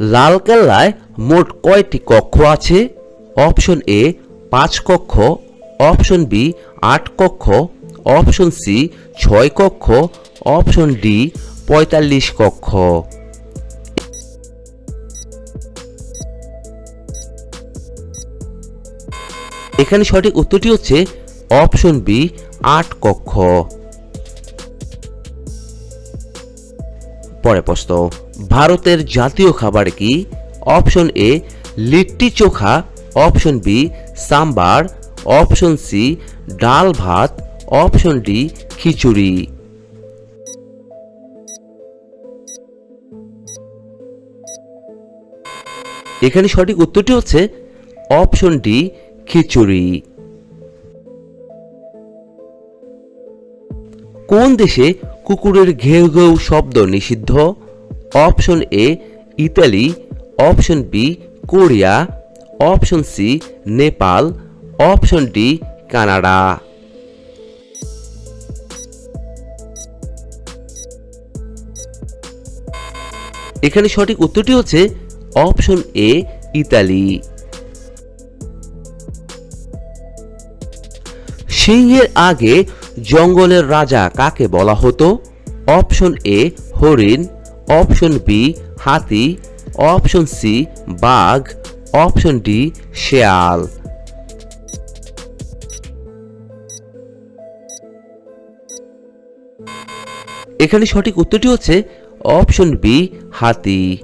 লালকেল্লায় মোট কয়টি কক্ষ আছে? অপশন এ পাঁচ কক্ষ। অপশন বি আট কক্ষ। অপশন সি ছয় কক্ষ। অপশন ডি পঁয়তাল্লিশ কক্ষ। এখানে সঠিক উত্তরটি হচ্ছে অপশন বি আট কক্ষ। পরে প্রশ্ন। ভারতের জাতীয় খাবার কি? Option A litti chokha. Option B sambar. Option C ডাল ভাত। অপশন ডি খিচুড়ি। এখানে সঠিক উত্তরটি হচ্ছে অপশন ডি খিচুড়ি। কোন দেশে কুকুরের ঘেউ ঘেউ শব্দ নিষিদ্ধ? Option A, Italy, option B, Korea, option C, Nepal, option D, Canada. এখানে সঠিক উত্তরটি হচ্ছে অপশন এ, ইতালি। সিংহের আগে জঙ্গলের রাজা কাকে বলা হতো? অপশন এ, হরিণ অপশন বি হাতি, অপশন সি বাঘ, অপশন ডি শেয়াল। এখানে সঠিক উত্তরটি হচ্ছে অপশন বি হাতি।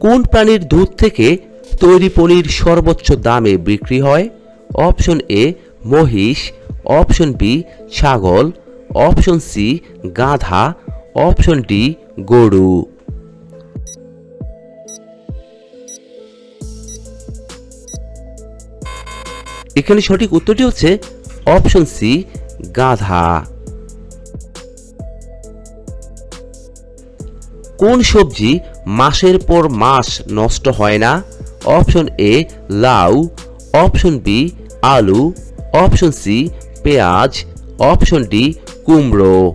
কোন প্রাণীর দুধ থেকে তৈরি পনির সর্বোচ্চ দামে বিক্রি হয়? অপশন এ মহিষ। অপশন বি ছাগল। অপশন সি গাধা। অপশন ডি গরু। এখানে সঠিক উত্তরটি হচ্ছে অপশন সি গাধা। কোন সবজি মাসের পর মাস নষ্ট হয় না? অপশন এ লাউ। অপশন বি আলু। অপশন সি পেঁয়াজ। অপশন ডি কুমড়ো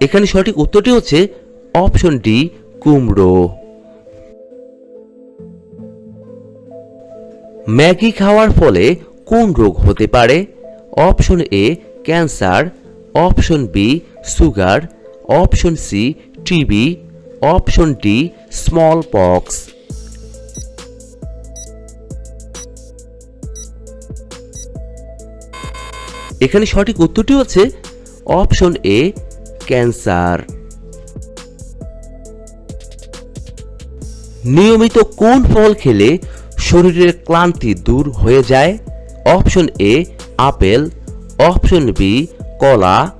এখানে সঠিক উত্তরটি হচ্ছে অপশন ডি, কুমড়ো। ম্যাগি খাওয়ার ফলে কোন রোগ হতে পারে? Option A, cancer. Option B, sugar. Option C, TB. Option D smallpox এখানে সঠিক উত্তরটি হচ্ছে অপশন এ, ক্যান্সার। নিয়মিত কোন ফল খেলে শরীরের ক্লান্তি দূর হয়ে যায়? Option A, apple. Option B, কলা।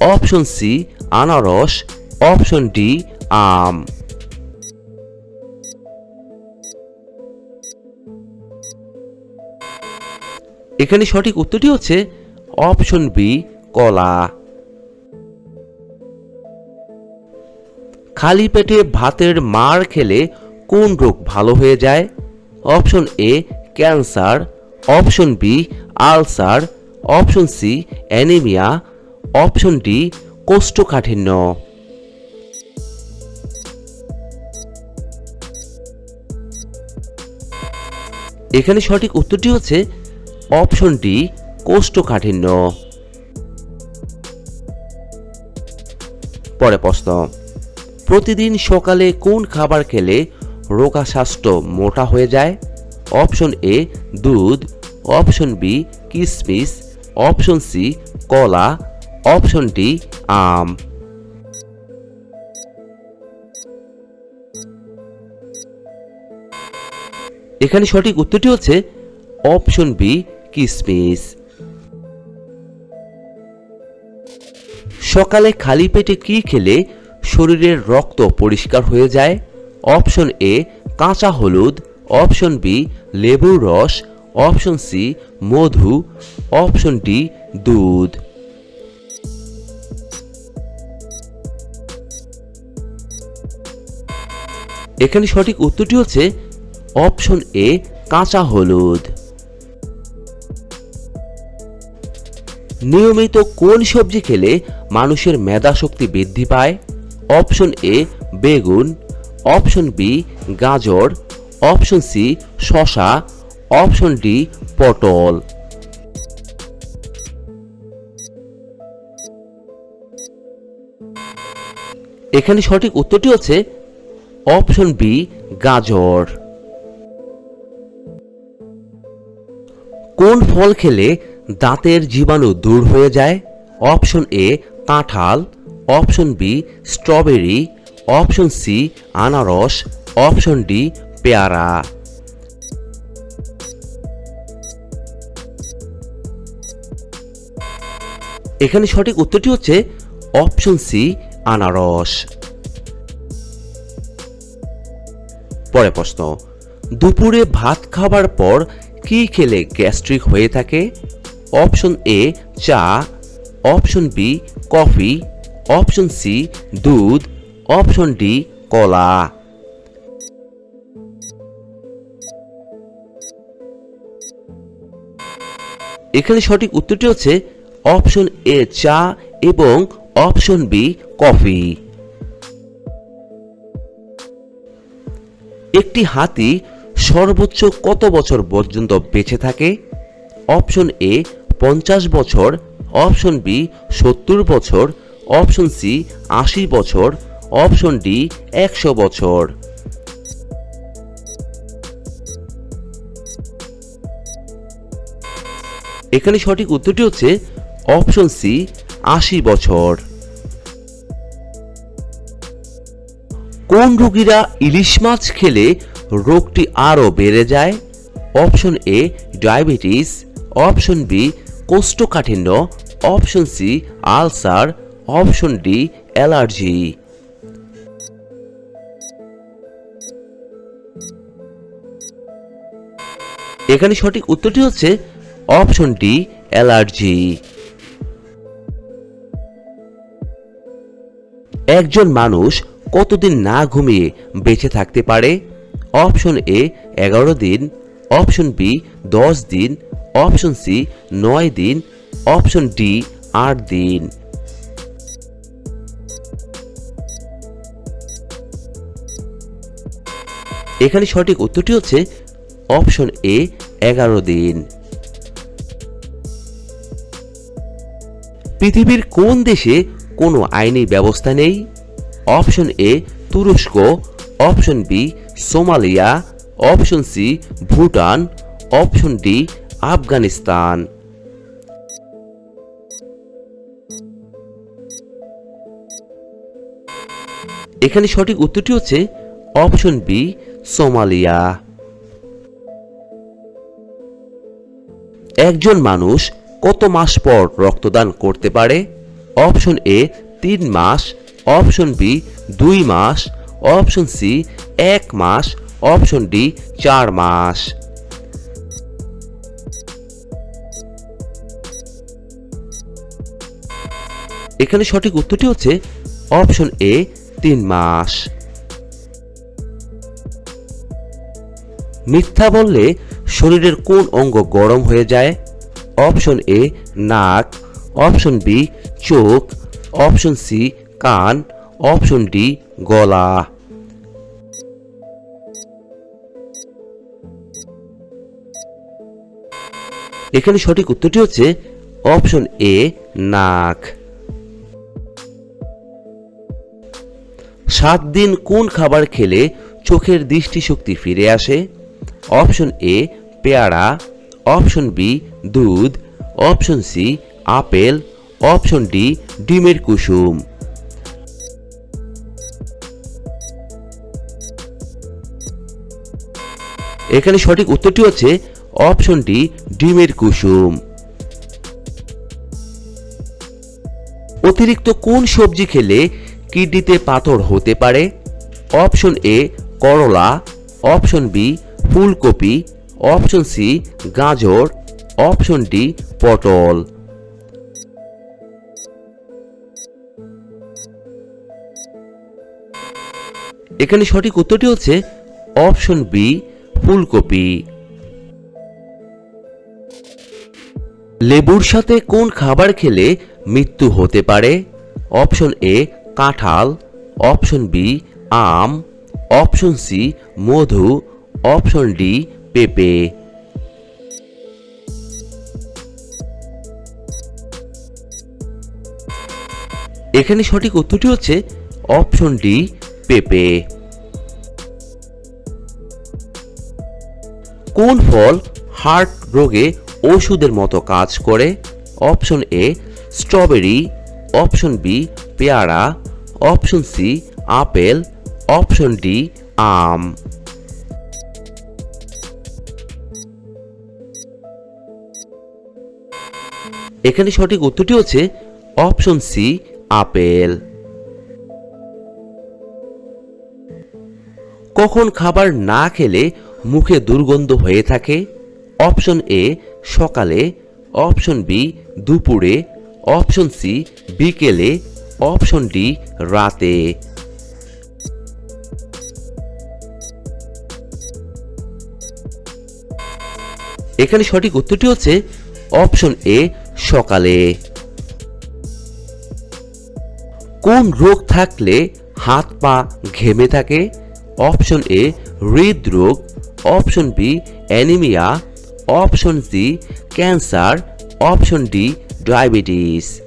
অপশন সি, আনারস। অপশন ডি, আম। এখানে সঠিক উত্তরটি হচ্ছে অপশন বি, কলা। খালি পেটে ভাতের মার খেলে কোন রোগ ভালো হয়ে যায়? Option A, cancer. Option B, ulcer. Option C, anaemia. Option D, কোষ্ঠকাঠিন্য। এখানে সঠিক উত্তরটি হচ্ছে অপশন ডি কোষ্ঠকাঠিন্য। পরে প্রশ্ন, প্রতিদিন সকালে কোন খাবার খেলে রোগা স্বাস্থ্য মোটা হয়ে যায়? অপশন এ দুধ। অপশন বি কিসমিস। অপশন সি কলা। অপশন ডি আম। এখানে সঠিক উত্তরটি হচ্ছে অপশন বি কিসমিস। সকালে খালি পেটে কি খেলে শরীরের রক্ত পরিষ্কার হয়ে যায়? অপশন এ কাঁচা হলুদ। অপশন বি লেবুর রস। অপশন সি মধু। অপশন ডি দুধ। এখানে সঠিক উত্তরটি হচ্ছে অপশন এ কাঁচা হলুদ। নিয়মিত কোন সবজি খেলে মানুষের মেধা শক্তি বৃদ্ধি পায়। অপশন এ বেগুন। অপশন বি গাজর। অপশন সি শশা অপশন ডি পটল। এখানে সঠিক উত্তরটি হচ্ছে অপশন বি গাজর। কোন ফল খেলে দাঁতের জীবাণু দূর হয়ে যায়? অপশন এ কাঁঠাল option B strawberry option C আনারস অপশন ডি পেয়ারা। এখানে সঠিক উত্তরটি হচ্ছে অপশন সি আনারস। পরে প্রশ্ন, দুপুরে ভাত খাবার পর কি খেলে গ্যাস্ট্রিক হয়ে থাকে? অপশন এ চা option B, coffee, option C, দুধ, অপশন ডি, কলা। এখানে সঠিক উত্তরটি হচ্ছে অপশন এ, চা এবং অপশন বি, কফি। একটি হাতি সর্বোচ্চ কত বছর পর্যন্ত বেঁচে থাকে? অপশন এ, পঞ্চাশ বছর অপশন বি, সত্তর বছর। অপশন সি, আশি বছর। অপশন ডি, একশো বছর। এখানে সঠিক উত্তরটি হচ্ছে অপশন সি, আশি বছর। কোন রোগীরা ইলিশ মাছ খেলে রোগটি আরও বেড়ে যায়? Option A, diabetes. Option B কোষ্ঠকাঠিন্য option C ulcer option D allergy এখানে সঠিক উত্তরটি হচ্ছে অপশন ডি অ্যালার্জি একজন মানুষ কতদিন না ঘুমিয়ে বেঁচে থাকতে পারে? অপশন এ এগারো দিন অপশন বি দশ দিন অপশন সি, নয় দিন। অপশন ডি, আট দিন। এখানে সঠিক উত্তরটি হচ্ছে অপশন এ, এগারো দিন। পৃথিবীর কোন দেশে কোনো আইনি ব্যবস্থা নেই? অপশন এ, তুরস্ক। Option B, Somalia. Option C, Bhutan. Option D Afghanistan. এখানে সঠিক উত্তরটি হচ্ছে অপশন বি, সোমালিয়া। একজন মানুষ কত মাস পর রক্তদান করতে পারে? অপশন এ, তিন মাস। অপশন বি, দুই মাস। অপশন সি, এক মাস। অপশন ডি, চার মাস। এখানে সঠিক উত্তরটি হচ্ছে অপশন এ, তিন মাস। মিথ্যা বললে শরীরের কোন অঙ্গ গরম হয়ে যায়? অপশন এ, নাক। অপশন বি, চোখ। অপশন সি, কান। অপশন ডি, গলা। এখানে সঠিক উত্তরটি হচ্ছে অপশন এ, নাক। সাত দিন কোন খাবার খেলে চোখের দৃষ্টিশক্তি ফিরে আসে? অপশন এ পেয়ারা। অপশন বি দুধ। Option C apple. Option D ডিমের কুসুম। এখানে সঠিক উত্তরটি হচ্ছে অপশন ডি ডিমের কুসুম। অতিরিক্ত কোন সবজি খেলে কিডনিতে পাথর হতে পারে। অপশন এ, করলা। অপশন বি, ফুলকপি। অপশন সি, গাজর। অপশন ডি, পটল। এখানে সঠিক উত্তরটি হচ্ছে অপশন বি, ফুলকপি। লেবুর সাথে কোন খাবার খেলে মৃত্যু হতে পারে? অপশন এ কাঁঠাল অপশন বি আম অপশন সি মধু অপশন ডি পেঁপে। এখানে সঠিক উত্তরটি হচ্ছে অপশন ডি পেঁপে। কোন ফল হার্ট রোগে ওষুধের মতো কাজ করে? Option A strawberry option B পেয়ারা option C, apple, option D, আম। এখানে সঠিক উত্তরটি হচ্ছে অপশন সি, আপেল। কখন খাবার না খেলে মুখে দুর্গন্ধ হয়ে থাকে? অপশন এ, সকালে। অপশন বি, দুপুরে। অপশন সি, বিকেলে। অপশন ডি রাতে। এখানে সঠিক উত্তরটি হচ্ছে অপশন এ, সকালে। কোন রোগ থাকলে হাত পা ঘেমে থাকে? অপশন এ, হৃদরোগ। Option B, anaemia. Option C, cancer. Option D, diabetes.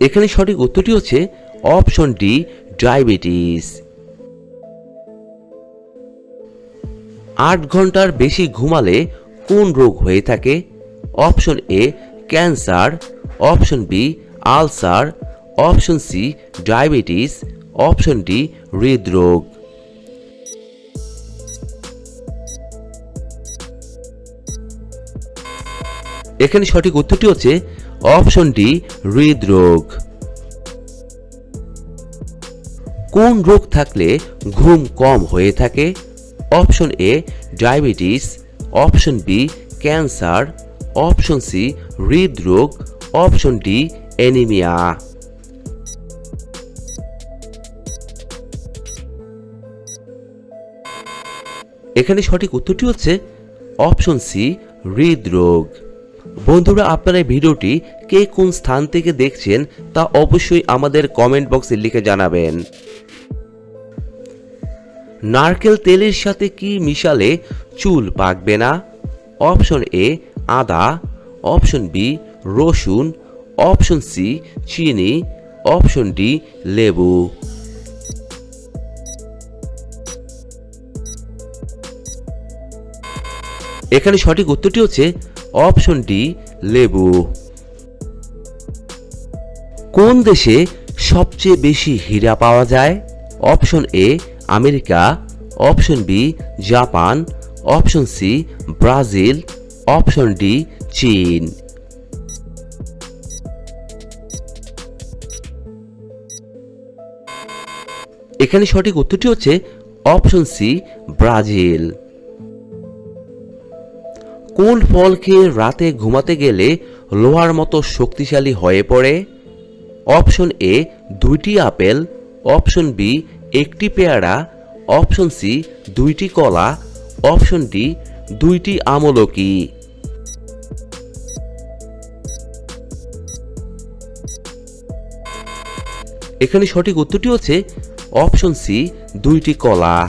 এখানে সঠিক উত্তরটি হচ্ছে অপশন ডি, ডায়াবেটিস। আট ঘণ্টার বেশি ঘুমালে কোন রোগ হয়ে থাকে? Option A, cancer. Option B, ulcer. Option C, diabetes. Option D, হৃদরোগ। এখানে সঠিক উত্তরটি হচ্ছে অপশন ডি হৃদরোগ। কোন রোগ থাকলে ঘুম কম হয়ে থাকে? Option A, diabetes, option B, cancer, option C, হৃদরোগ, অপশন ডি, অ্যানিমিয়া। এখানে সঠিক উত্তরটি হচ্ছে অপশন সি, হৃদরোগ। বন্ধুরা, আপনারা ভিডিওটি কে কোন স্থান থেকে দেখছেন তা অবশ্যই আমাদের কমেন্ট বক্সে লিখে জানাবেন। নারকেল তেলের সাথে কি মিশালে চুল পাকবে না? অপশন এ, আদা। অপশন বি, রসুন। অপশন সি, চিনি। অপশন ডি, লেবু। এখানে সঠিক উত্তরটি হচ্ছে অপশন ডি লেবু। কোন দেশে সবচেয়ে বেশি হীরা পাওয়া যায়? Option A America. Option B Japan. Option C Brazil. Option D চীন। এখানে সঠিক উত্তরটি হচ্ছে অপশন সি ব্রাজিল। কোন ফল খেয়ে রাতে ঘুমাতে গেলে লোহার মতো শক্তিশালী হয়ে পড়ে? অপশন এ, দুইটি আপেল। অপশন বি, একটি পেয়ারা। অপশন সি, দুইটি কলা। অপশন ডি, দুইটি আমলকি। এখানে সঠিক উত্তরটি হচ্ছে অপশন সি, দুইটি কলা।